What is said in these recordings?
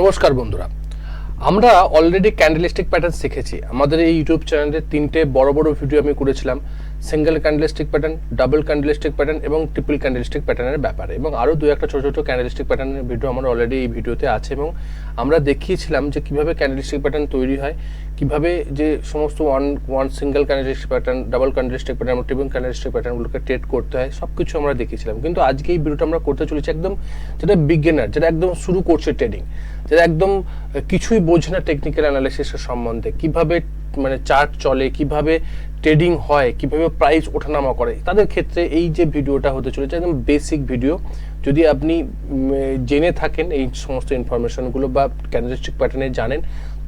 নমস্কার বন্ধুরা। আমরা অলরেডি ক্যান্ডেলিস্টিক প্যাটার্ন শিখেছি। আমাদের এই ইউটিউব চ্যানেলে তিনটে বড় বড় ভিডিও আমি করেছিলাম। Single candlestick pattern double candlestick pattern এবং ট্রিপল ক্যান্ডেলিস্টিক প্যাটার্নের ব্যাপারে। এবং আরও দু একটা ছোটো ছোটো ক্যান্ডেলিস্টিক প্যাটার্নের ভিডিও আমার অলরেডি এই ভিডিওতে আছে এবং আমরা দেখিয়েছিলাম যে কীভাবে ক্যান্ডেলিস্টিক প্যাটার্ন তৈরি হয়, কীভাবে যে সমস্ত one one single candlestick pattern double candlestick pattern এবং ট্রিপল ক্যান্ডেলিস্টিক প্যাটার্নগুলোকে ট্রেড করতে হয় সব কিছু আমরা দেখিয়েছিলাম। কিন্তু আজকে এই ভিডিওটা আমরা করতে চলেছি একদম যেটা বিজ্ঞানার যেটা একদম শুরু করছে ট্রেডিং যেটা একদম কিছুই বোঝে না টেকনিক্যাল অ্যানালিসিসের সম্বন্ধে। কীভাবে মানে চার্ট চলে, কীভাবে ট্রেডিং হয়, কীভাবে প্রাইস ওঠানামা করে। তাদের ক্ষেত্রে এই যে ভিডিওটা হতে চলেছে, একদম বেসিক ভিডিও যদি আপনি জেনে থাকেন এই সমস্ত ইনফরমেশনগুলো বা ক্যান্ডেলিস্টিক প্যাটার্নে জানেন,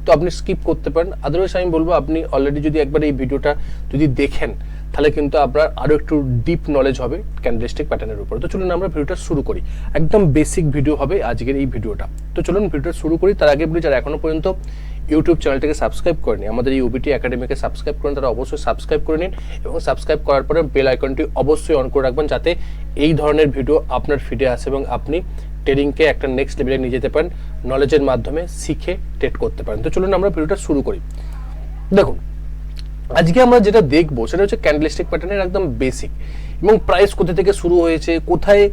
তো আপনি স্কিপ করতে পারেন। আদারওয়াইজ আমি বলব, আপনি অলরেডি যদি একবার এই ভিডিওটা যদি দেখেন তাহলে কিন্তু আপনার আরও একটু ডিপ নলেজ হবে ক্যান্ডেলিস্টিক প্যাটার্নের উপর। তো চলুন আমরা ভিডিওটা শুরু করি। একদম বেসিক ভিডিও হবে আজকের এই ভিডিওটা। তো চলুন ভিডিওটা শুরু করি। তার আগে বলি, যারা এখনও পর্যন্ত ইউটিউব চ্যানেলটাকে সাবস্ক্রাইব করেনি, আমাদের এই ওবিটি একাডেমিকে সাবস্ক্রাইব করেন, তারা অবশ্যই সাবস্ক্রাইব করে নিন এবং সাবস্ক্রাইব করার পরে বেল আইকনটি অবশ্যই অন করে রাখবেন যাতে এই ধরনের ভিডিও আপনার ফিডে আসে এবং আপনি ট্রেডিংকে একটা নেক্সট লেভেলে নিয়ে যেতে পারেন নলেজের মাধ্যমে শিখে ট্রেড করতে পারেন। তো চলুন আমরা ভিডিওটা শুরু করি। দেখুন আজকে আমরা যেটা দেখব, সেটা হচ্ছে ক্যান্ডেলিস্টিক প্যাটার্নের একদম বেসিক এবং প্রাইস কোথা থেকে শুরু হয়েছে, কোথায়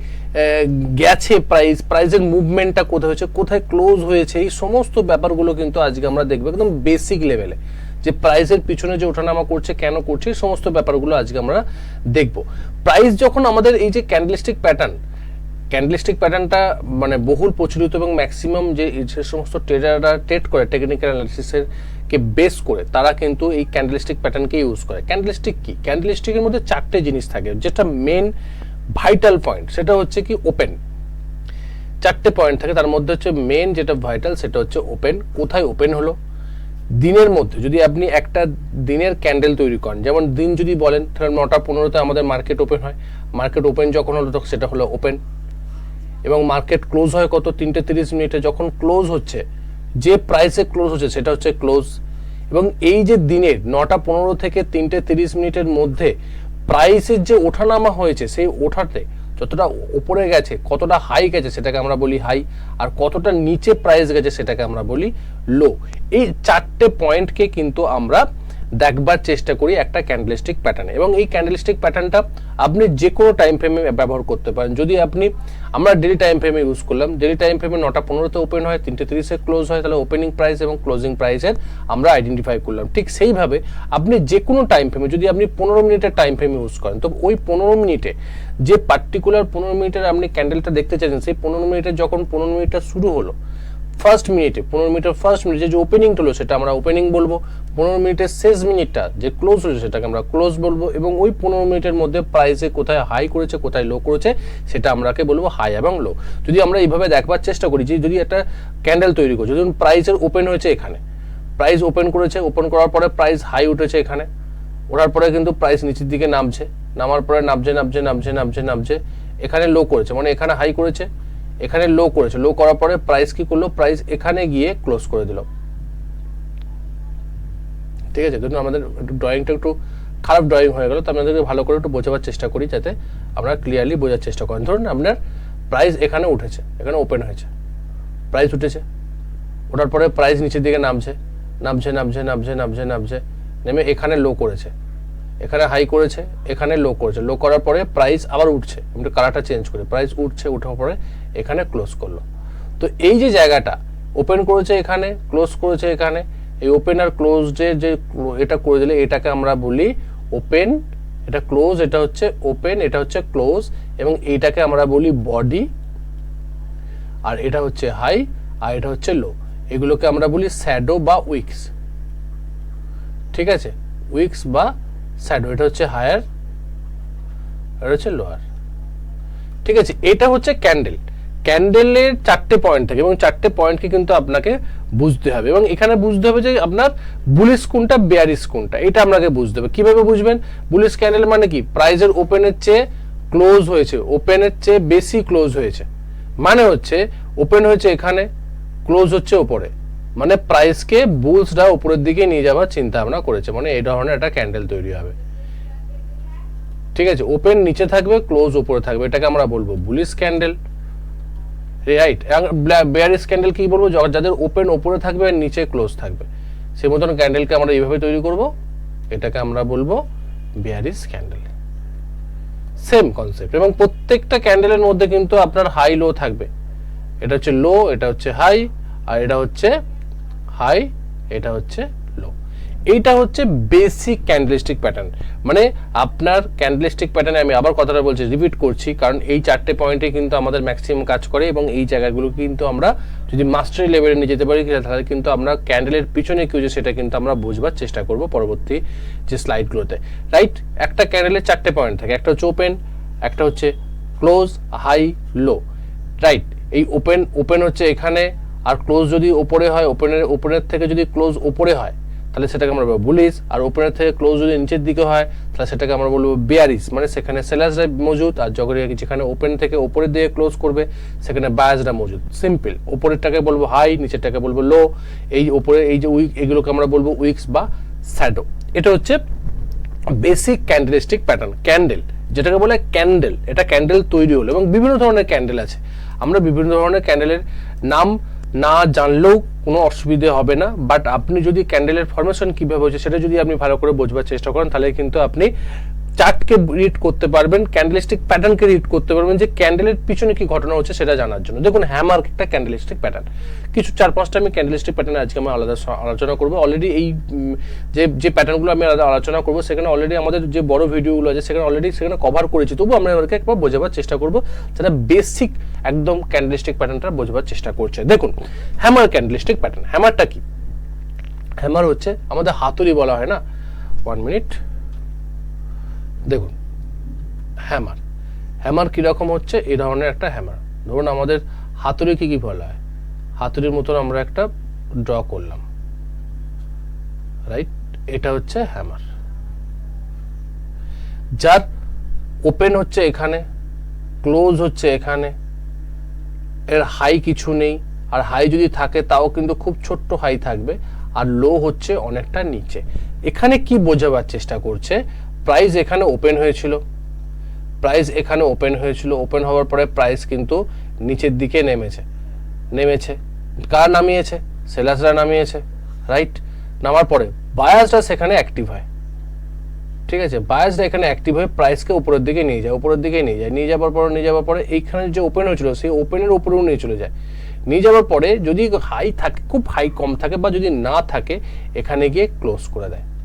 গেছে প্রাইস প্রাইসের মুভমেন্টটা কোথায় হয়েছে, কোথায় ক্লোজ হয়েছে, এই সমস্ত ব্যাপারগুলো কিন্তু আজকে আমরা দেখব একদম বেসিক লেভেলে যে প্রাইসের পিছনে যে ওঠানামা করছে, কেন করছে, এই সমস্ত ব্যাপারগুলো আজকে আমরা দেখব। প্রাইস যখন আমাদের এই যে ক্যান্ডেলিস্টিক প্যাটার্ন ক্যান্ডেলিস্টিক প্যাটার্নটা মানে বহুল প্রচলিত এবং ম্যাক্সিমাম যে যে সমস্ত ট্রেডাররা ট্রেড করে টেকনিক্যাল অ্যানালিসিসের কে বেস করে, তারা কিন্তু এই ক্যান্ডেলিস্টিক প্যাটার্নকে ইউজ করে। ক্যান্ডেলিস্টিক কি? ক্যান্ডেলিস্টিকের মধ্যে চারটে জিনিস থাকে। যেটা মেন ভাইটাল পয়েন্ট সেটা হচ্ছে কি ওপেন চারটে পয়েন্ট থাকে, তার মধ্যে হচ্ছে মেন যেটা ভাইটাল সেটা হচ্ছে ওপেন কোথায় ওপেন হলো? দিনের মধ্যে। যদি আপনি একটা দিনের ক্যান্ডেল তৈরি করেন, যেমন দিন যদি বলেন, তাহলে নটা পনেরোতে আমাদের মার্কেট ওপেন হয়। মার্কেট ওপেন যখন হলো, তখন সেটা হলো ওপেন এবং মার্কেট ক্লোজ হয় কত? তিনটে তিরিশ মিনিটে। যখন ক্লোজ হচ্ছে, যে প্রাইসে ক্লোজ হচ্ছে, সেটা হচ্ছে ক্লোজ এবং এই যে দিনের নটা পনেরো থেকে তিনটে তিরিশ মিনিটের মধ্যে প্রাইসের যে ওঠানামা হয়েছে, সেই ওঠাতে যতটা ওপরে গেছে, কতটা হাই গেছে সেটাকে আমরা বলি হাই আর কতটা নিচে প্রাইস গেছে সেটাকে আমরা বলি লো এই চারটে পয়েন্টকে কিন্তু আমরা দেখবার চেষ্টা করি একটা ক্যান্ডেলিস্টিক প্যাটার্ন এবং এই ক্যান্ডেলিস্টিক প্যাটার্নটা আপনি যে কোনো টাইম ফ্রেমে ব্যবহার করতে পারেন। যদি আপনি, আমরা ডেলি টাইম ফ্রেমে ইউজ করলাম ডেলি টাইম ফ্রেমে নটা পনেরোতে ওপেন হয়, তিনটে তিরিশে ক্লোজ হয়, তাহলে ওপেনিং প্রাইস এবং ক্লোজিং প্রাইসের আমরা আইডেন্টিফাই করলাম। ঠিক সেইভাবে আপনি যে কোনো টাইম ফ্রেমে যদি আপনি পনেরো মিনিটের টাইম ফ্রেম ইউজ করেন, তো ওই পনেরো মিনিটে যে পার্টিকুলার পনেরো মিনিটের আপনি ক্যান্ডেলটা দেখতে চাইছেন, সেই পনেরো মিনিটে যখন পনেরো মিনিটটা শুরু হলো ফার্স্ট মিনিটে পনেরো মিনিটের ফার্স্ট মিনিটে যে ওপেনিংটা হলো, সেটা আমরা ওপেনিং বলব। পনেরো মিনিটের শেষ মিনিটটা যে ক্লোজ হয়েছে সেটাকে আমরা ক্লোজ বলব। এবং ওই পনেরো মিনিটের মধ্যে প্রাইসে কোথায় হাই করেছে, কোথায় লো করেছে, সেটা আমরাকে বলব হাই এবং লো যদি আমরা এইভাবে দেখবার চেষ্টা করি, যে যদি একটা ক্যান্ডেল তৈরি করছে, ধরুন প্রাইসের ওপেন হয়েছে এখানে। প্রাইস ওপেন করেছে ওপেন করার পরে প্রাইস হাই উঠেছে এখানে। ওঠার পরে কিন্তু প্রাইস নিচের দিকে নামছে। নামার পরে নামছে নামছে নামছে নামছে নামছে। এখানে লো করেছে মানে এখানে হাই করেছে। এখানে লো করেছে। লো করার পরে প্রাইস কি করল? প্রাইস এখানে গিয়ে ক্লোজ করে দিল। ঠিক আছে? ধরুন আমাদের ড্রয়িংটা একটু খারাপ ড্রয়িং হয়ে গেল, তো আপনাদেরকে ভালো করে একটু বোঝাবার চেষ্টা করি যাতে আমরা ক্লিয়ারলি বোঝার চেষ্টা করেন। ধরুন আপনার প্রাইস এখানে উঠেছে, এখানে ওপেন হয়েছে। প্রাইস উঠেছে। ওঠার পরে প্রাইস নিচের দিকে নামছে নামছে নামছে নামছে নামছে নামছে নেমে এখানে লো করেছে। এখানে হাই করেছে, এখানে লো করেছে। লো করার পরে প্রাইস আবার উঠছে। আমরা কালারটা চেঞ্জ করি। প্রাইস উঠছে, উঠার পরে এখানে ক্লোজ করল। তো এই যে জায়গাটা ওপেন করেছে এখানে ক্লোজ করেছে এখানে, এই ওপেন আর ক্লোজের যে clo- এটা করে দিলে এটাকে আমরা বলি ওপেন এটা ক্লোজ এটা হচ্ছে ওপেন এটা হচ্ছে ক্লোজ এবং এইটাকে আমরা বলি বডি আর এটা হচ্ছে হাই আর এটা হচ্ছে লো এগুলোকে আমরা বলি শ্যাডো বা উইক্স ঠিক আছে? উইক্স বা শ্যাডো এটা হচ্ছে হায়ার এটা হচ্ছে লোয়ার ঠিক আছে, এটা হচ্ছে ক্যান্ডেল ক্যান্ডেলের চারটে পয়েন্ট থাকে এবং চারটে পয়েন্টকে কিন্তু আপনাকে বুঝতে হবে এবং এখানে বুঝতে হবে যে আপনার বুলিশ কোনটা বেয়ারিশ কোনটা, এটা আপনাকে বুঝতে হবে। কীভাবে বুঝবেন? বুলিশ ক্যান্ডেল মানে কি? প্রাইজের ওপেনের চেয়ে ক্লোজ হয়েছে ওপেনের চেয়ে বেশি ক্লোজ হয়েছে। মানে হচ্ছে ওপেন হয়েছে এখানে ক্লোজ হচ্ছে ওপরে। মানে প্রাইসকে বুলসরা উপরের দিকে নিয়ে যাওয়ার চিন্তা ভাবনা করেছে। মানে এই ধরনের একটা ক্যান্ডেল তৈরি হবে। ঠিক আছে ওপেন নিচে থাকবে ক্লোজ উপরে থাকবে, এটাকে আমরা বলব bullish candle right bearish candle কি বলব? যাদের ওপেন ওপরে থাকবে আর নিচে ক্লোজ থাকবে। সেই মতন ক্যান্ডেলকে আমরা এইভাবে তৈরি করব। এটাকে আমরা বলব বেয়ারিস ক্যান্ডেল সেম কনসেপ্ট এবং প্রত্যেকটা ক্যান্ডেলের মধ্যে কিন্তু আপনার হাই লো থাকবে। এটা হচ্ছে লো এটা হচ্ছে হাই আর এটা হচ্ছে হাই, এটা হচ্ছে লো। এইটা হচ্ছে বেসিক ক্যান্ডেলিস্টিক প্যাটার্ন মানে আপনার ক্যান্ডেলিস্টিক প্যাটার্নে আমি আবার কথাটা বলছি রিপিট করছি, কারণ এই চারটে পয়েন্টে কিন্তু আমাদের ম্যাক্সিমাম কাজ করে এবং এই জায়গাগুলো কিন্তু আমরা যদি মাস্টারি লেভেলে নিয়ে যেতে পারি, তাহলে কিন্তু আমরা ক্যান্ডেলের পিছনে কি হচ্ছে সেটা কিন্তু আমরা বুঝবার চেষ্টা করব পরবর্তী যে স্লাইডগুলোতে রাইট একটা ক্যান্ডেলের চারটে পয়েন্ট থাকে, একটা হচ্ছে ওপেন একটা হচ্ছে ক্লোজ হাই লো রাইট এই ওপেন ওপেন হচ্ছে এখানে আর ক্লোজ যদি ওপরে হয় ওপেনের ওপেনের থেকে যদি ক্লোজ ওপরে হয়, তাহলে সেটাকে আমরা বলব বুলিশ আর ওপেনের থেকে ক্লোজ যদি নিচের দিকে হয়, তাহলে সেটাকে আমরা বলব বেয়ারিস মানে সেখানে সেলাসরা মজুদ আর যখন যেখানে ওপেন থেকে ওপরের দিকে ক্লোজ করবে, সেখানে বায়াসরা মজুদ সিম্পল ওপরেরটাকে বলব হাই নিচেরটাকে বলব লো এই ওপরে এই যে উইক এগুলোকে আমরা বলব উইক্স বা স্যাডো এটা হচ্ছে বেসিক ক্যান্ডেলিস্টিক প্যাটার্ন ক্যান্ডেল যেটাকে বলে ক্যান্ডেল এটা ক্যান্ডেল তৈরি হলো এবং বিভিন্ন ধরনের ক্যান্ডেল আছে। আমরা বিভিন্ন ধরনের ক্যান্ডেলের নাম না জানলেও কোনো অসুবিধে হবে না বাট আপনি যদি ক্যান্ডেলের ফরমেশন কীভাবে হচ্ছে সেটা যদি আপনি ভালো করে বোঝবার চেষ্টা করেন, তাহলে কিন্তু আপনি চার্টকে রিড করতে পারবেন ক্যান্ডেলিস্টিক প্যাটার্নকে রিড করতে পারবেন, যে ক্যান্ডেলের পিছনে কি ঘটনা হচ্ছে সেটা জানার জন্য। দেখুন হ্যামার একটা ক্যান্ডেলিস্টিক প্যাটার্ন কিছু চার পাঁচটা আমি ক্যান্ডেলিস্টিক প্যাটার্ন আজকে আমি আলাদা আলোচনা করব। অলরেডি এই যে যে প্যাটার্নগুলো আমি আলাদা আলোচনা করব, সেখানে অলরেডি আমাদের যে বড় ভিডিওগুলো আছে, সেখানে অলরেডি সেখানে কভার করেছি। তবু আমরা এবারকে একবার বোঝাবার চেষ্টা করব যেটা বেসিক একদম ক্যান্ডেলিস্টিক প্যাটার্নটা বোঝাবার চেষ্টা করছে। দেখুন হ্যামার ক্যান্ডেলিস্টিক প্যাটার্ন হ্যামারটা কি? হ্যামার হচ্ছে, আমাদের হাতুড়ি বলা হয় না? ওয়ান মিনিট দেখুন হ্যামার হ্যামার কীরকম হচ্ছে? এই ধরনের একটা হ্যামার ধরুন আমাদের হাতুড়ি কি কি বলা হয়? হাতুড়ির মতন আমরা একটা ড্র করলাম। রাইট এটা হচ্ছে হ্যামার যার ওপেন হচ্ছে এখানে ক্লোজ হচ্ছে এখানে, এর হাই কিছু নেই। আর হাই যদি থাকে, তাও কিন্তু খুব ছোট্ট হাই থাকবে। আর লো হচ্ছে অনেকটা নিচে। এখানে কি বোঝাবার চেষ্টা করছে? প্রাইস এখানে ওপেন হয়েছিল। প্রাইস এখানে ওপেন হয়েছিল। ওপেন হওয়ার পরে প্রাইস কিন্তু নিচের দিকে নেমেছে। নেমেছে। কার নামিয়েছে? সেলাসরা নামিয়েছে রাইট নামার পরে বায়াসরা সেখানে অ্যাক্টিভ হয়। ঠিক আছে? বায়াসরা এখানে অ্যাক্টিভ হয়ে প্রাইসকে উপরের দিকে নিয়ে যায়, উপরের দিকে নিয়ে যায়। নিয়ে যাওয়ার পরে, নিয়ে যাওয়ার পরে এইখানে যে ওপেন হয়েছিল, সেই ওপেনের উপরেও নিয়ে চলে যায়। নিয়ে যাওয়ার পরে যদি হাই থাকে, খুব হাই কম থাকে বা যদি না থাকে, এখানে গিয়ে ক্লোজ করে দেয়।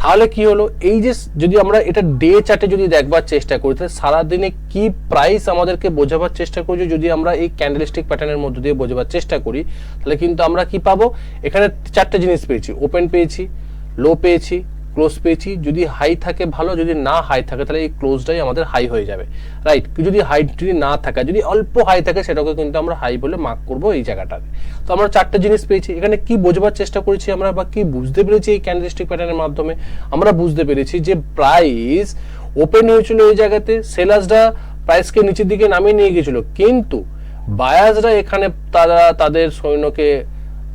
তাহলে কি হলো? এই যে যদি আমরা এটা ডে চার্টে যদি দেখবার চেষ্টা করি, তাহলে সারাদিনে কি প্রাইস আমাদেরকে বোঝাবার চেষ্টা করছি? যদি আমরা এই ক্যান্ডেলিস্টিক প্যাটার্নের মধ্যে দিয়ে বোঝাবার চেষ্টা করি, তাহলে কিন্তু আমরা কি পাবো? এখানে চারটে জিনিস পেয়েছি। ওপেন পেয়েছি লো পেয়েছি ক্লোজ পেয়েছি। যদি হাই থাকে ভালো, যদি না হাই থাকে, তাহলে এই ক্লোজটাই আমাদের হাই হয়ে যাবে। রাইট যদি হাই যদি না থাকে, যদি অল্প হাই থাকে, সেটাকে কিন্তু আমরা হাই বলে মার্ক করব এই জায়গাটাতে। তো আমরা চারটে জিনিস পেয়েছি। এখানে কি বোঝবার চেষ্টা করেছি আমরা বা কি বুঝতে পেরেছি এই ক্যান্ডেলস্টিক প্যাটার্নের মাধ্যমে? আমরা বুঝতে পেরেছি যে প্রাইস ওপেন হয়েছিল এই জায়গাতে সেলার্সরা প্রাইসকে নিচের দিকে নামিয়ে নিয়ে গেছিল কিন্তু বায়াসরা এখানে তারা, তাদের সৈন্যকে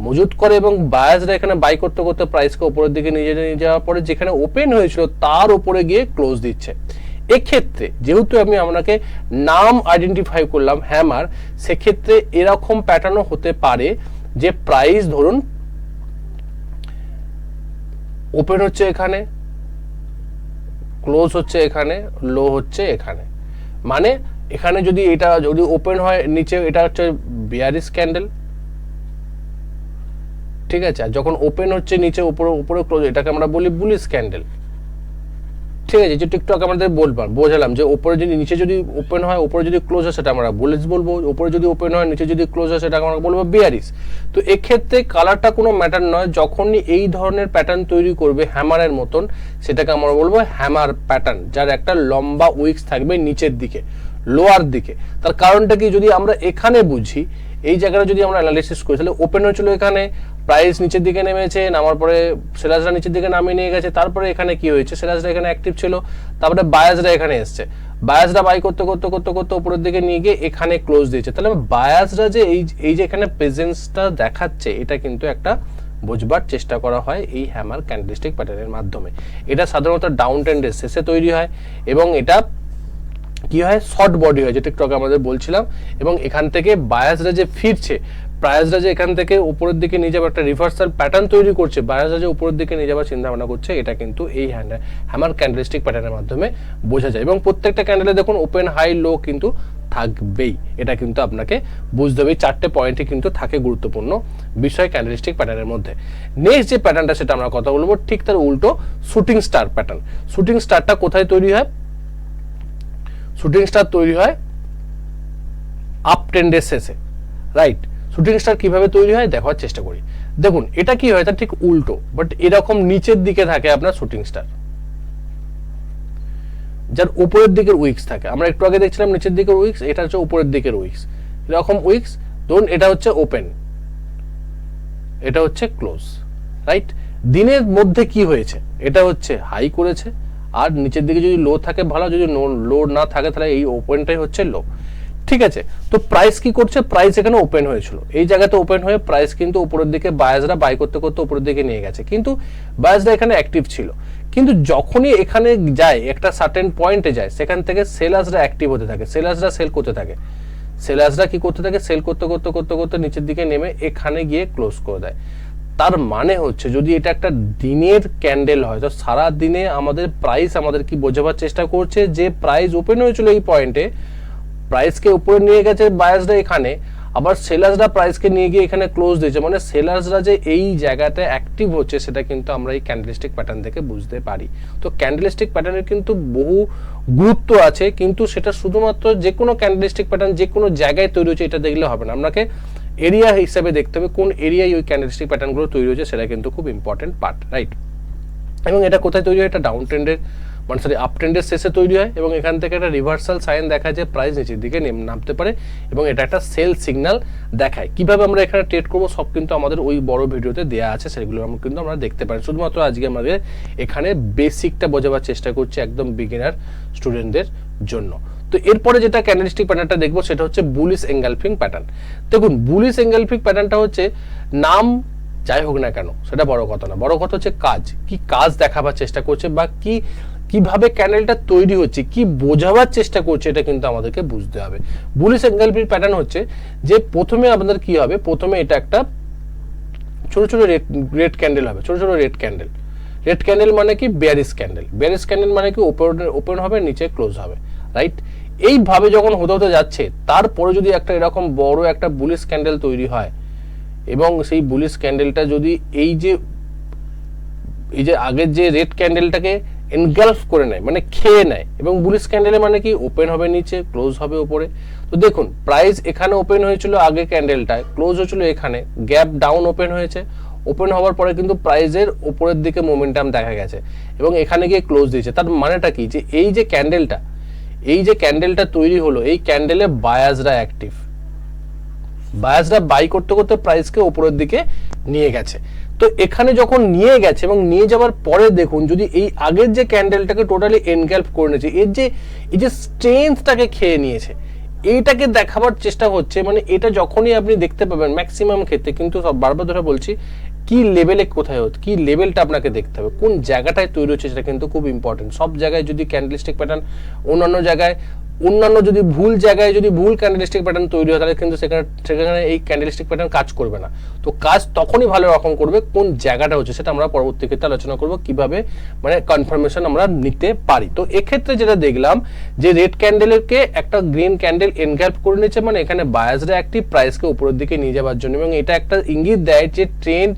মজুত করে এবং বায়াসরা এখানে বাই করতে করতে প্রাইসকে উপরের দিকে নিয়ে নিয়ে যাওয়ার পরে যেখানে ওপেন হয়েছিল তার উপরে গিয়ে ক্লোজ দিচ্ছে। এক্ষেত্রে যেহেতু আমি আপনাকে নাম আইডেন্টিফাই করলাম হ্যামার সেক্ষেত্রে এরকম প্যাটার্নও হতে পারে যে প্রাইস ধরুন ওপেন হচ্ছে এখানে ক্লোজ হচ্ছে এখানে লো হচ্ছে এখানে। মানে এখানে যদি এটা যদি ওপেন হয়, নিচে এটা হচ্ছে বিয়ারিস ক্যান্ডেল ঠিক আছে? আর যখন ওপেন হচ্ছে নিচে, উপরে উপরে ক্লোজ এটাকে আমরা বলি বুলিশ ক্যান্ডেল ঠিক আছে? যে টিকটক আমাদের বললাম বোঝালাম যে উপরে যদি নিচে যদি ওপেন হয়, উপরে যদি ক্লোজ হয়, সেটা আমরা বুলিশ বলব। উপরে যদি ওপেন হয়, নিচে যদি ক্লোজ হয় সেটা আমরা বলব বিয়ারিস তো এক্ষেত্রে কালারটা কোনো ম্যাটার নয়, যখনই এই ধরনের প্যাটার্ন তৈরি করবে হ্যামারের মতন, সেটাকে আমরা বলব হ্যামার প্যাটার্ন যার একটা লম্বা উইক্স থাকবে নিচের দিকে লোয়ার দিকে। তার কারণটা কি? যদি আমরা এখানে বুঝি, এই জায়গাটা যদি আমরা অ্যানালিসিস করি, তাহলে ওপেন হয়েছিল এখানে প্রাইস নিচের দিকে নেমেছে, নামার পরে সেলাসরা নিচের দিকে নামিয়ে নিয়ে গেছে, তারপরে এখানে কি হয়েছে? সেলাসরা এখানে অ্যাক্টিভ ছিল, তারপরে বায়াসরা এখানে এসছে। বায়াসরা বাই করতে করতে করতে করতে উপরের দিকে নিয়ে গিয়ে এখানে ক্লোজ দিয়েছে। তাহলে বায়াসরা যে এই এই যে এখানে প্রেজেন্সটা দেখাচ্ছে, এটা কিন্তু একটা বোঝবার চেষ্টা করা হয় এই হ্যামার ক্যান্ডেলস্টিক প্যাটার্নের মাধ্যমে। এটা সাধারণত ডাউন ট্রেন্ডের শেষে তৈরি হয় এবং এটা কি হয়? শর্ট বডি হয়, যেটা একটু আমাদের বলছিলাম। এবং এখান থেকে বায়াসরা যে ফিরছে প্রায়াসরা যে এখান থেকে উপরের দিকে নিয়ে যাবার একটা রিভার্সাল প্যাটার্ন তৈরি করছে বায়াসরা যে উপরের দিকে নিয়ে যাবার চিন্তা ভাবনা করছে, এটা কিন্তু এই হ্যান্ড হ্যামার ক্যান্ডেলিস্টিক প্যাটার্নের মাধ্যমে বোঝা যায়। এবং প্রত্যেকটা ক্যান্ডেলে দেখুন ওপেন হাই লো কিন্তু থাকবেই। এটা কিন্তু আপনাকে বুঝতে হবে চারটে পয়েন্টে কিন্তু থাকে গুরুত্বপূর্ণ বিষয় ক্যান্ডেলিস্টিক প্যাটার্নের মধ্যে। নেক্সট যে প্যাটার্নটা সেটা আমরা কথা বলব, ঠিক তার উল্টো শুটিং স্টার প্যাটার্ন শুটিং স্টারটা কোথায় তৈরি হয়? শুটিং স্টার তৈরি হয় আপ ট্রেন্ডের শেষে রাইট শুটিং স্টার কীভাবে তৈরি হয় দেখার চেষ্টা করি। দেখুন, এটা কি হয় তার ঠিক উল্টো বাট এরকম নিচের দিকে থাকে আপনার শুটিং স্টার যার উপরের দিকের উইক্স থাকে। আমরা একটু আগে দেখছিলাম নিচের দিকের উইক্স এটা হচ্ছে উপরের দিকের উইক্স এরকম উইক্স ধরুন এটা হচ্ছে ওপেন এটা হচ্ছে ক্লোজ রাইট দিনের মধ্যে কি হয়েছে? এটা হচ্ছে হাই করেছে, আর নিচের দিকে যদি লো থাকে, ভালো, যদি লো না থাকে, তাহলে এই ওপেনটাই হচ্ছে লো ঠিক আছে? তো প্রাইস কি করছে? প্রাইস এখানে ওপেন হয়েছিল। এই জায়গাতে ওপেন হয়ে প্রাইস কিন্তু উপরের দিকে বায়াজরা বাই করতে করতে উপরের দিকে নিয়ে গেছে। কিন্তু বায়াসরা এখানে অ্যাক্টিভ ছিল। কিন্তু যখনই এখানে যায়, একটা সার্টেন পয়েন্টে যায়, সেখান থেকে সেলার্সরা অ্যাক্টিভ হতে থাকে। সেলার্সরা সেল করতে থাকে। সেলার্সরা কি করতে থাকে? সেল করতে করতে করতে করতে নিচের দিকে নেমে এখানে গিয়ে ক্লোজ করে দেয়। তার মানে হচ্ছে, যদি এটা একটা দিনের ক্যান্ডেল হয়, তো সারা দিনে আমাদের প্রাইস আমাদের কি বোঝাবার চেষ্টা করছে যে প্রাইস ওপেন হয়েছিল এই পয়েন্টে প্রাইসকে উপরে নিয়ে গেছে বায়াসরা এখানে, আবার সেলার্সরা প্রাইসকে নিয়ে গিয়ে এখানে ক্লোজ দিয়েছে। মানে সেলার্সরা যে এই জায়গাতে অ্যাক্টিভ হচ্ছে, সেটা কিন্তু আমরা এই ক্যান্ডেলিস্টিক প্যাটার্ন থেকে বুঝতে পারি। তো ক্যান্ডেলিস্টিক প্যাটার্নের কিন্তু বহু গুরুত্ব আছে, কিন্তু সেটা শুধুমাত্র যে কোনো ক্যান্ডেলিস্টিক প্যাটার্ন যে কোনো জায়গায় তৈরি হচ্ছে, এটা দেখলে হবে না। আপনাকে এরিয়া হিসাবে দেখতে হবে কোন এরিয়ায় ওই ক্যান্ডেলিস্টিক প্যাটার্নগুলো তৈরি হচ্ছে, সেটা কিন্তু খুব ইম্পর্টেন্ট পার্ট রাইট এবং এটা কোথায় তৈরি হয়? এটা ডাউন ট্রেন্ডের মানে সরি আপ ট্রেন্ডের শেষে তৈরি হয় এবং এখান থেকে একটা রিভার্সাল সাইন দেখা যায় প্রাইস নিচের দিকে নেম- নামতে পারে এবং এটা একটা সেল সিগন্যাল দেখায়। কীভাবে আমরা এখানে ট্রেড করব সব কিন্তু আমাদের ওই বড় ভিডিওতে দেওয়া আছে, সেগুলো আমরা কিন্তু আমরা দেখতে পারি। শুধুমাত্র আজকে আমাদের এখানে বেসিকটা বোঝাবার চেষ্টা করছি একদম বিগিনার স্টুডেন্টদের জন্য। তো এরপরে যেটা ক্যান্ডেলিস্টিক প্যাটার্নটা দেখব, সেটা হচ্ছে বুলিশ এঙ্গালফিং প্যাটার্ন দেখুন বুলিশ এঙ্গালফিং প্যাটার্নটা হচ্ছে নাম যাই হোক না কেন, সেটা বড় কথা না, বড় কথা হচ্ছে কাজ। কি কাজ দেখাবার চেষ্টা করছে বা কি কীভাবে ক্যানেলটা তৈরি হচ্ছে, কি বোঝাবার চেষ্টা করছে, এটা কিন্তু আমাদেরকে বুঝতে হবে। বুলিশ এঙ্গেলপির প্যাটার্ন হচ্ছে যে প্রথমে আমাদের কি হবে, প্রথমে এটা একটা ছোট ছোট রেড রেড ক্যান্ডেল হবে, ছোট ছোট রেড ক্যান্ডেল রেড ক্যান্ডেল মানে কি? বেয়ারিস ক্যান্ডেল বেয়ারিস ক্যান্ডেল মানে কি? ওপেন ওপেন হবে, নিচে ক্লোজ হবে রাইট এইভাবে যখন হতে হতে যাচ্ছে, তারপরে যদি একটা এরকম বড় একটা বুলিশ ক্যান্ডেল তৈরি হয় এবং সেই বুলিশ ক্যান্ডেলটা যদি এই যে এই যে আগের যে রেড ক্যান্ডেলটাকে এনগালফ করে নেয় মানে খেয়ে নেয়। এবং বুলিশ ক্যান্ডেলে মানে কি ওপেন হবে নিচে ক্লোজ হবে উপরে। তো দেখুন প্রাইস এখানে ওপেন হয়েছিল আগে ক্যান্ডেলটায় ক্লোজ হয়েছিল এখানে গ্যাপ ডাউন ওপেন হয়েছে। ওপেন হওয়ার পরে কিন্তু প্রাইজের উপরের দিকে মোমেন্টাম দেখা গেছে। এবং এখানে গিয়ে ক্লোজ দিয়েছে। তার মানেটা কি? যে এই যে ক্যান্ডেলটা এই যে ক্যান্ডেলটা তৈরি হলো, এই ক্যান্ডেলে বায়াসরা অ্যাক্টিভ বায়াসরা বাই করতে করতে প্রাইসকে উপরের দিকে নিয়ে গেছে। তো এখানে যখন নিয়ে গেছে এবং নিয়ে যাওয়ার পরে দেখুন, যদি এই আগের যে ক্যান্ডেলটাকে টোটালি এনগ্যাল্প করে নিয়েছে, এর যে, এই যে স্ট্রেংথটাকে খেয়ে নিয়েছে, এইটাকে দেখাবার চেষ্টা হচ্ছে মানে এটা যখনই আপনি দেখতে পাবেন ম্যাক্সিমাম ক্ষেত্রে, কিন্তু সব বারবার ধরে বলছি, কি লেভেলে কোথায় হচ্ছে, কি লেভেলটা আপনাকে দেখতে হবে, কোন জায়গাটায় তৈরি হচ্ছে সেটা কিন্তু খুব ইম্পর্টেন্ট সব জায়গায় যদি ক্যান্ডেলস্টিক প্যাটার্ন অন্যান্য জায়গায় অন্যান্য যদি ভুল জায়গায় যদি ভুল ক্যান্ডেলস্টিক প্যাটার্ন তৈরি হয়, তাহলে কিন্তু সেখানে সেখানে এই ক্যান্ডেলস্টিক প্যাটার্ন কাজ করবে না। তো কাজ তখনই ভালো রকম করবে কোন জায়গাটা হচ্ছে সেটা আমরা পরবর্তী ক্ষেত্রে আলোচনা করব কীভাবে মানে কনফার্মেশন আমরা নিতে পারি। তো এক্ষেত্রে যেটা দেখলাম যে রেড ক্যান্ডেলকে একটা গ্রিন ক্যান্ডেল এনগ্যাল্প করে নিচ্ছে মানে এখানে বায়াসরা একটি প্রাইসকে উপরের দিকে নিয়ে যাওয়ার জন্য এবং এটা একটা ইঙ্গিত দেয় যে ট্রেন্ড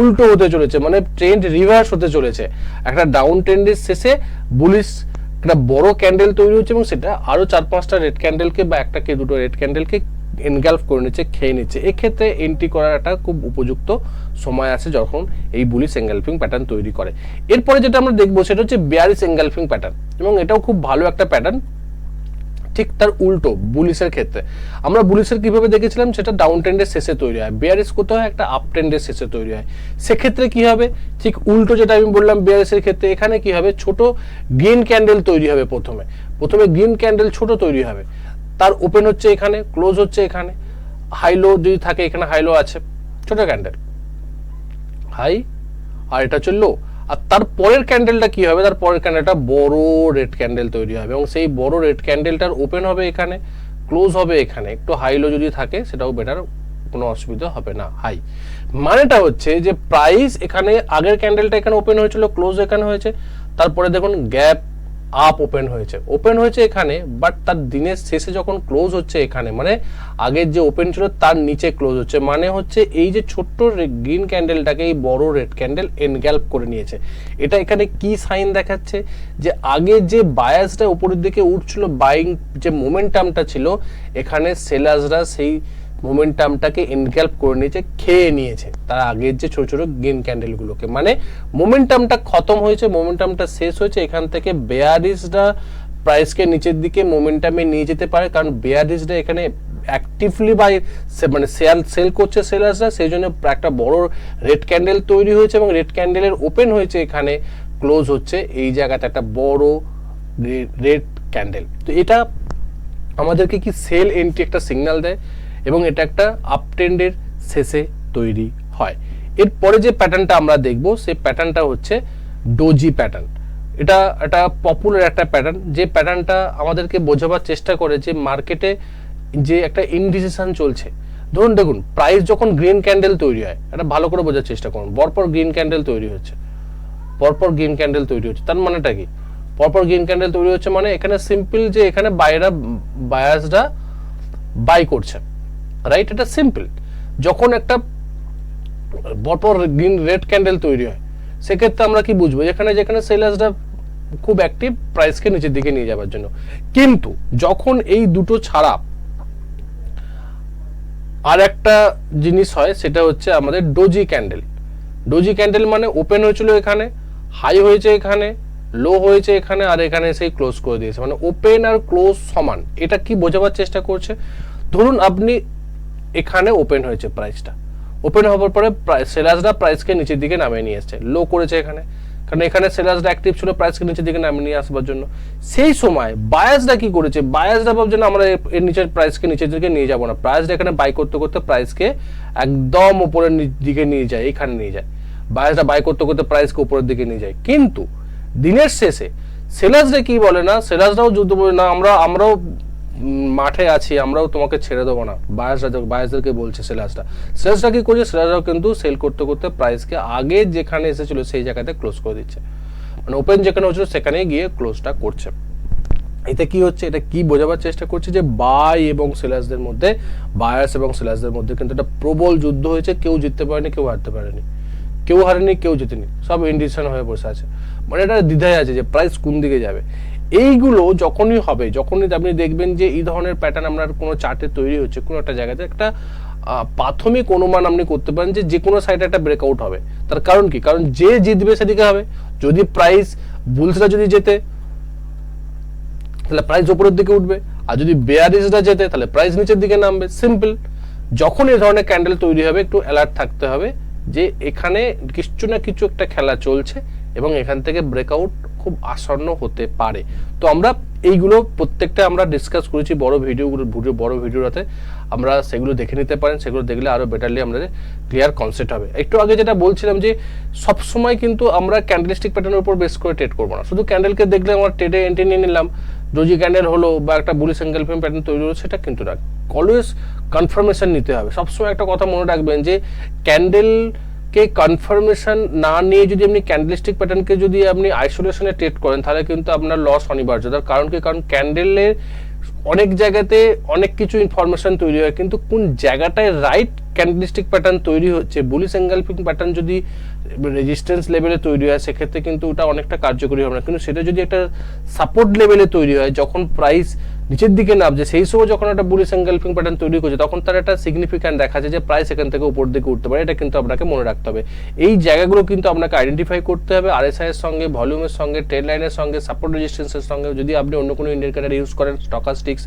উল্টো হতে চলেছে মানে ট্রেন্ড রিভার্স হতে চলেছে। একটা ডাউন ট্রেন্ডের শেষে বুলিশ একটা বড় ক্যান্ডেল তৈরি হচ্ছে এবং সেটা আরও চার পাঁচটা রেড ক্যান্ডেলকে বা একটা কে দুটো রেড ক্যান্ডেলকে এনগালফ করে নিচ্ছে, খেয়ে নিচ্ছে। এক্ষেত্রে এন্ট্রি করার একটা খুব উপযুক্ত সময় আছে যখন এই বুলি এঙ্গালফিং প্যাটার্ন তৈরি করে। এরপরে যেটা আমরা দেখব সেটা হচ্ছে বেয়ারিস এঙ্গালফিং প্যাটার্ন এবং এটাও খুব ভালো একটা প্যাটার্ন ঠিক তার উল্টো বুলিশের ক্ষেত্রে। আমরা বুলিশের কীভাবে দেখেছিলাম? সেটা ডাউন ট্রেন্ডের শেষে তৈরি হয়। বিয়ারিস কোথাও একটা আপ ট্রেন্ডের শেষে তৈরি হয়। সেক্ষেত্রে কি হবে? ঠিক উল্টো যেটা আমি বললাম বিয়ারিসের ক্ষেত্রে, এখানে কি হবে? ছোট গ্রিন ক্যান্ডেল তৈরি হবে প্রথমে। প্রথমে গ্রিন ক্যান্ডেল ছোট তৈরি হবে। তার ওপেন হচ্ছে এখানে ক্লোজ হচ্ছে এখানে। হাইলো যদি থাকে, এখানে হাইলো আছে। ছোট ক্যান্ডেল হাই আর এটা হচ্ছে লো আর তার পরের ক্যান্ডেলটা কি হবে? তার পরের ক্যান্ডেলটা বড় রেড ক্যান্ডেল তৈরি হবে এবং সেই বড় রেড ক্যান্ডেলটার ওপেন হবে এখানে ক্লোজ হবে এখানে। একটু হাইলো যদি থাকে, সেটাও বেটার কোনো অসুবিধা হবে না হাই মানেটা হচ্ছে যে প্রাইস এখানে আগের ক্যান্ডেলটা এখানে ওপেন হয়েছিল ক্লোজ এখানে হয়েছে। তারপরে দেখুন গ্যাপ আপ ওপেন হয়েছে। ওপেন হয়েছে এখানে বাট তার দিনের শেষে যখন ক্লোজ হচ্ছে এখানে মানে আগের যে ওপেন ছিল তার নিচে ক্লোজ হচ্ছে মানে হচ্ছে এই যে ছোট্ট গ্রিন ক্যান্ডেলটাকে এই বড় রেড ক্যান্ডেল এনগ্যাল্প করে নিয়েছে। এটা এখানে কি সাইন দেখাচ্ছে? যে আগে যে বায়াসটা উপরের দিকে উঠছিল বাইং যে মোমেন্টামটা ছিল, এখানে সেলার্সরা সেই মোমেন্টামটাকে এনগ্যাল্প করে নিয়েছে, খেয়ে নিয়েছে। তার আগের যে ছোট ছোট গ্রিন ক্যান্ডেলগুলোকে মানে মোমেন্টামটা খতম হয়েছে মোমেন্টামটা শেষ হয়েছে, এখান থেকে বেয়ারিসরা প্রাইসকে নিচের দিকে মোমেন্টামে নিয়ে যেতে পারে। কারণ বেয়ারিসরা এখানে অ্যাক্টিভলি বাই মানে সেল সেল করছে সেলার্সরা সেই জন্য একটা বড় রেড ক্যান্ডেল তৈরি হয়েছে এবং রেড ক্যান্ডেলের ওপেন হয়েছে এখানে। ক্লোজ হচ্ছে এই জায়গাতে একটা বড় রেড ক্যান্ডেল তো এটা আমাদেরকে কি সেল এন্ট্রি একটা সিগন্যাল দেয়? এবং এটা একটা আপট্রেন্ডের শেষে তৈরি হয়। এরপরে যে প্যাটার্নটা আমরা দেখব, সেই প্যাটার্নটা হচ্ছে ডোজি প্যাটার্ন এটা একটা পপুলার একটা প্যাটার্ন যে প্যাটার্নটা আমাদেরকে বোঝাবার চেষ্টা করে যে মার্কেটে যে একটা ইনডিসিশন চলছে। ধরুন, দেখুন প্রাইস যখন গ্রিন ক্যান্ডেল তৈরি হয়, এটা ভালো করে বোঝার চেষ্টা করুন। পরপর গ্রিন ক্যান্ডেল তৈরি হচ্ছে। পরপর গ্রিন ক্যান্ডেল তৈরি হচ্ছে। তার মানেটা কি? পরপর গ্রিন ক্যান্ডেল তৈরি হচ্ছে মানে এখানে সিম্পল যে এখানে বাইরা বায়াসরা বাই করছে। রাইট এটা সিম্পল যখন একটা পরপর গ্রিন রেড ক্যান্ডেল তৈরি হয়, সেক্ষেত্রে আমরা কি বুঝব? যেখানে যেখানে সেলার্সরা খুব অ্যাক্টিভ প্রাইসকে নিচের দিকে নিয়ে যাওয়ার জন্য। কিন্তু যখন এই দুটো ছাড়া আর একটা জিনিস হয়, সেটা হচ্ছে আমাদের ডোজি ক্যান্ডেল ডোজি ক্যান্ডেল মানে ওপেন হয়েছিল এখানে হাই হয়েছে এখানে লো হয়েছে এখানে, আর এখানে সেই ক্লোজ করে দিয়েছে। মানে ওপেন আর ক্লোজ সমান। এটা কি বোঝাবার চেষ্টা করছে? ধরুন আপনি এখানে ওপেন হয়েছে প্রাইসটা ওপেন হওয়ার পরে সেলার্সরা প্রাইসকে নিচের দিকে নামিয়ে নিয়ে এসছে। লো করেছে এখানে। কারণ এখানে সেলার্সরা অ্যাক্টিভ ছিল প্রাইসকে নিচের দিকে নামিয়ে নিয়ে আসবার জন্য। সেই সময় বায়াসরা কি করেছে? বায়াসরা ভাবছে, না, আমরা এর নিচের প্রাইসকে নিচের দিকে নিয়ে যাব না। প্রাইসটা এখানে বাই করতে করতে প্রাইসকে একদম উপরের দিকে নিয়ে যায়, এখানে নিয়ে যায়। বায়াসরা বাই করতে করতে প্রাইসকে উপরের দিকে নিয়ে যায়। কিন্তু দিনের শেষে সেলার্সরা কি বলে না? সেলার্সরাও যুদ্ধ বলে না। আমরা, আমরাও মাঠে আছি, আমরাও তোমাকে ছেড়ে দেবো না। বায়াসরা বায়াসদেরকে বলছে সেলার্সরা সেলার্সরা কি করছে? সেলার্সরাও কিন্তু সেল করতে করতে প্রাইসকে আগে যেখানে এসেছিল সেই জায়গাতে ক্লোজ করে দিচ্ছে। মানে ওপেন যেখানে হচ্ছিল সেখানে গিয়ে ক্লোজটা করছে। এতে কি হচ্ছে? এটা কি বোঝাবার চেষ্টা করছে যে বাই এবং সেলার্সদের মধ্যে, বায়াস এবং সেলার্সদের মধ্যে কিন্তু একটা প্রবল যুদ্ধ হয়েছে। কেউ জিততে পারেনি, কেউ হারতে পারেনি। কেউ হারেনি, কেউ জিতেনি। সব ইন্ডিসিশন হয়ে বসে আছে। মানে এটা দ্বিধায় আছে যে প্রাইস কোন দিকে যাবে? এইগুলো যখনই হবে, যখনই আপনি দেখবেন যে এই ধরনের প্যাটার্ন আপনার কোনো চার্টে তৈরি হচ্ছে, কোনো একটা জায়গাতে একটা প্রাথমিক অনুমান আপনি করতে পারেন যে যে কোনো সাইডে একটা ব্রেকআউট হবে। তার কারণ কি? কারণ যে জিতবে সেদিকে হবে। যদি প্রাইস বুলসরা যদি যেতে তাহলে প্রাইস উপরের দিকে উঠবে। আর যদি বেয়ারিসরা যেতে তাহলে প্রাইস নিচের দিকে নামবে। সিম্পল যখন এই ধরনের ক্যান্ডেল তৈরি হবে, একটু অ্যালার্ট থাকতে হবে যে এখানে কিছু না কিছু একটা খেলা চলছে এবং এখান থেকে ব্রেকআউট খুব আসন্ন হতে পারে। তো আমরা এইগুলো প্রত্যেকটা আমরা ডিসকাস করেছি বড় ভিডিওগুলো বড় ভিডিওটাতে। আমরা সেগুলো দেখে নিতে পারেন, সেগুলো দেখলে আরও বেটারলি আমাদের ক্লিয়ার কনসেপ্ট হবে। একটু আগে যেটা বলছিলাম যে সব সময় কিন্তু আমরা ক্যান্ডেলিস্টিক প্যাটার্নের উপর বেস করে ট্রেড করব না। শুধু ক্যান্ডেলকে দেখলে আমরা ট্রেডে এন্ট্রি নিয়ে নিলাম রোজি ক্যান্ডেল হলো বা একটা বুলি সিঙ্গেল ফিল্ম প্যাটার্ন তৈরি হলো, সেটা কিন্তু না। অলওয়েজ কনফার্মেশন নিতে হবে। সবসময় একটা কথা মনে রাখবেন যে ক্যান্ডেল কে কনফার্মেশন না নিয়ে যদি আপনি ক্যান্ডেলিস্টিক প্যাটার্নকে যদি আপনি আইসোলেশনে ট্রেড করেন, তাহলে কিন্তু আপনার লস অনিবার্য। তার কারণ কি? কারণ ক্যান্ডেলের অনেক জায়গাতে অনেক কিছু ইনফরমেশন তৈরি হয়, কিন্তু কোন জায়গাটায় রাইট ক্যান্ডেলিস্টিক প্যাটার্ন তৈরি হচ্ছে বুলিশ এঙ্গালফিং প্যাটার্ন যদি রেজিস্ট্যান্স লেভেলে তৈরি হয়, সেক্ষেত্রে কিন্তু ওটা অনেকটা কার্যকরী হবে না। কিন্তু সেটা যদি একটা সাপোর্ট লেভেলে তৈরি হয়, যখন প্রাইস নিচের দিকে নামছে সেই সময় যখন একটা বুলিশ এঙ্গালফিং প্যাটার্ন তৈরি করছে, তখন তার একটা সিগনিফিক্যান্ট দেখা যায় যে প্রাইস এখান থেকে উপর দিকে উঠতে পারে। এটা কিন্তু আপনাকে মনে রাখতে হবে। এই জায়গাগুলো কিন্তু আপনাকে আইডেন্টিফাই করতে হবে। আরএসআই এর সঙ্গে ভলিউমের সঙ্গে ট্রেড লাইনের সঙ্গে সাপোর্ট রেজিস্ট্যান্সের সঙ্গে। যদি আপনি অন্য কোনো ইন্ডিকেটার ইউজ করেন স্টকাস্টিক্স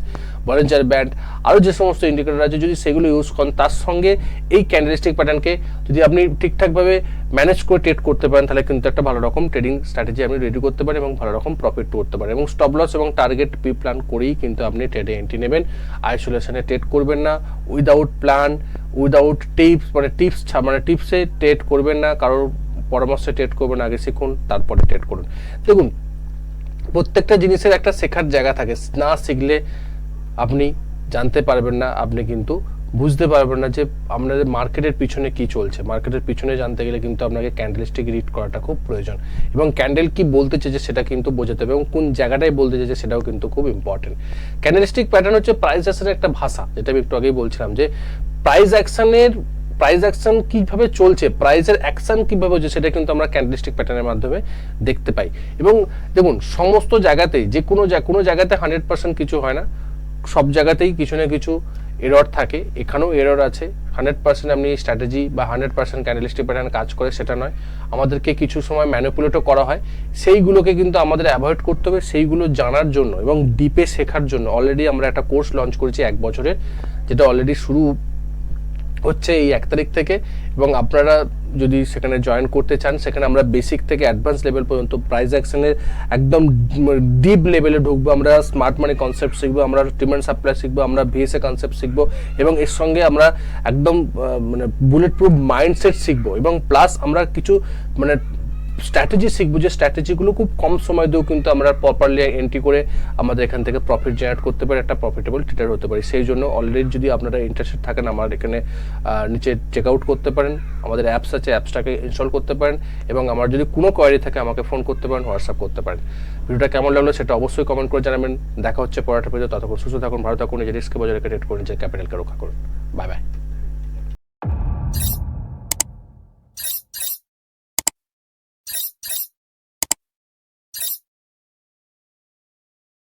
বলেঞ্জার ব্যান্ড আরও যে সমস্ত ইন্ডিকেটার আছে, যদি সেগুলো ইউজ করেন, তার সঙ্গে এই ক্যান্ডেলিস্টিক প্যাটার্নকে যদি আপনি ঠিকঠাকভাবে ম্যানেজ করে ট্রেড করতে পারেন, তাহলে কিন্তু একটা ভালো রকম ট্রেডিং স্ট্র্যাটেজি আপনি রেডি করতে পারেন এবং ভালো রকম প্রফিট করতে পারেন। এবং স্টপ লস এবং টার্গেট পি প্ল্যান করেই কিন্তু আপনি ট্রেডে এন্ট্রি নেবেন। আইসোলেশনে ট্রেড করবেন না। উইদাউট প্ল্যান উইদাউট টিপস মানে টিপস মানে টিপসে ট্রেড করবেন না। কারোর পরামর্শে ট্রেড করবেন, আগে শিখুন, তারপরে ট্রেড করুন। দেখুন, প্রত্যেকটা জিনিসের একটা শেখার জায়গা থাকে। না শিখলে আপনি জানতে পারবেন না, আপনি কিন্তু বুঝতে পারবেন না যে আপনাদের মার্কেটের পিছনে কি চলছে। মার্কেটের পিছনে জানতে গেলে কিন্তু আপনাকে ক্যান্ডেলস্টিক রিড করাটা খুব প্রয়োজন। এবং ক্যান্ডেল কি বলতে চেয়েছে সেটা কিন্তু বোঝাতে হবে এবং কোন জায়গাটায় বলতে চেয়েছে সেটাও কিন্তু খুব ইম্পর্টেন্ট ক্যান্ডেলস্টিক প্যাটার্ন হচ্ছে প্রাইস অ্যাকশনের একটা ভাষা, যেটা আমি একটু আগেই বলছিলাম যে প্রাইস অ্যাকশনের প্রাইস অ্যাকশন কীভাবে চলছে প্রাইসের অ্যাকশন কীভাবে হচ্ছে সেটা কিন্তু আমরা ক্যান্ডেলস্টিক প্যাটার্নের মাধ্যমে দেখতে পাই। এবং দেখুন, সমস্ত জায়গাতেই, যে কোনো কোনো জায়গাতে হান্ড্রেড পার্সেন্ট কিছু হয় না। সব জায়গাতেই কিছু না কিছু এরর থাকে, এখানেও এরর আছে। হান্ড্রেড পার্সেন্ট আপনি স্ট্র্যাটেজি বা হান্ড্রেড পার্সেন্ট ক্যান্ডেলিস্টিক প্যাটার্ন কাজ করে সেটা নয়। আমাদেরকে কিছু সময় ম্যানিপুলেটও করা হয়। সেইগুলোকে কিন্তু আমাদের অ্যাভয়েড করতে হবে, সেইগুলো জানার জন্য এবং ডিপে শেখার জন্য। অলরেডি আমরা একটা কোর্স লঞ্চ করেছি এক বছরের, যেটা অলরেডি শুরু হচ্ছে এই এক তারিখ থেকে এবং আপনারা যদি সেখানে জয়েন করতে চান, সেখানে আমরা বেসিক থেকে অ্যাডভান্স লেভেল পর্যন্ত প্রাইস অ্যাকশনের একদম ডিপ লেভেলে ঢুকবো, আমরা স্মার্ট মানি কনসেপ্ট শিখব, আমরা ডিমান্ড সাপ্লাই শিখব, আমরা ভিএসএ কনসেপ্ট শিখব এবং এর সঙ্গে আমরা একদম মানে বুলেট প্রুফ মাইন্ডসেট শিখব এবং প্লাস আমরা কিছু মানে স্ট্র্যাটেজি শিখব, যে স্ট্র্যাটেজিগুলো খুব কম সময় দিয়েও কিন্তু আমরা প্রপারলি এন্ট্রি করে আমাদের এখান থেকে প্রফিট জেনারেট করতে পারি, একটা প্রফিটেবল ট্রেডার হতে পারি। সেই জন্য অলরেডি যদি আপনারা ইন্টারেস্টেড থাকেন, আমার এখানে নিচে চেক আউট করতে পারেন, আমাদের অ্যাপস আছে অ্যাপসটাকে ইনস্টল করতে পারেন, এবং আমার যদি কোনো কোয়ারি থাকে, আমাকে ফোন করতে পারেন হোয়াটসঅ্যাপ করতে পারেন। ভিডিওটা কেমন লাগল সেটা অবশ্যই কমেন্ট করে জানাবেন। দেখা হচ্ছে পরেরটা পেজে ততক্ষণ সুস্থ থাকুন, ভালো থাকুন, নিজের রিস্কে বজায় রেখে ট্রেড করুন, নিজের ক্যাপিটালকে রক্ষা করুন। Bye bye